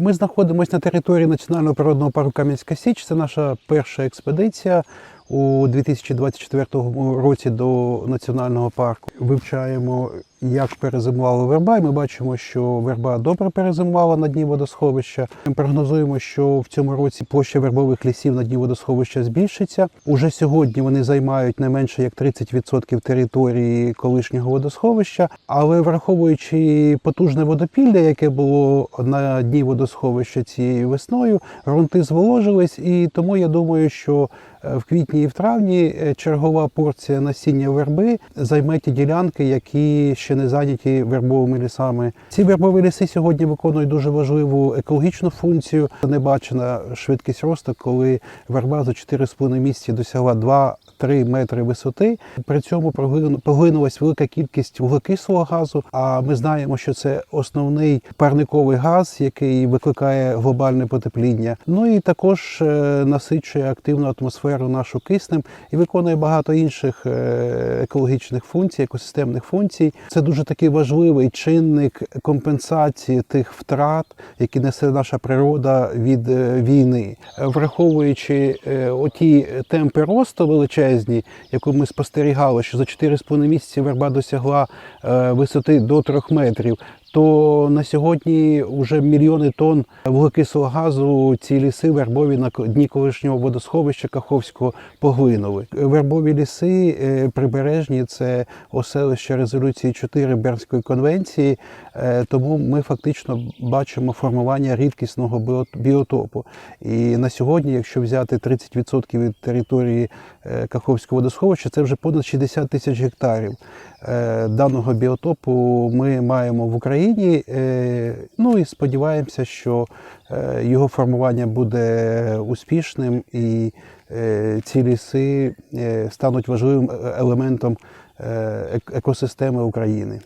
Ми знаходимося на території Національного природного парку Кам'янська Січ. Це наша перша експедиція у 2024 році до національного парку. Вивчаємо, як перезимувала верба. І ми бачимо, що верба добре перезимувала на дні водосховища. Ми прогнозуємо, що в цьому році площа вербових лісів на дні водосховища збільшиться. Уже сьогодні вони займають не менше як 30% території колишнього водосховища, але враховуючи потужне водопілля, яке було на дні водосховища цією весною, ґрунти зволожились, і тому я думаю, що е, в квітні і в травні е, чергова порція насіння верби займе ті ділянки, які ще не зайняті вербовими лісами. Ці вербові ліси сьогодні виконують дуже важливу екологічну функцію. Небачена швидкість росту, коли верба за 4,5 місяці досягла 2-3 метри висоти. При цьому поглин- поглинулась велика кількість вуглекислого газу. А ми знаємо, що це основний парниковий газ, який викликає глобальне потепління. Ну і також е, насичує активну атмосферу нашу киснем і виконує багато інших е, екологічних функцій, екосистемних функцій. Це дуже такий важливий чинник компенсації тих втрат, які несе наша природа від е, війни, Е, враховуючи оті темпи росту величезні, яку ми спостерігали, що за 4,5 місяці верба досягла висоти до 3 метрів. То на сьогодні вже мільйони тонн вуглекислого газу ці ліси вербові на дні колишнього водосховища Каховського поглинули. Вербові ліси е, прибережні це оселище резолюції 4 Бернської конвенції, е, тому ми фактично бачимо формування рідкісного біотопу. І на сьогодні, якщо взяти 30% від території е, Каховського водосховища, це вже понад 60 тисяч гектарів даного біотопу ми маємо в Україні. Е, Ну і сподіваємося, що е, його формування буде успішним і е, ці ліси стануть важливим елементом екосистеми України.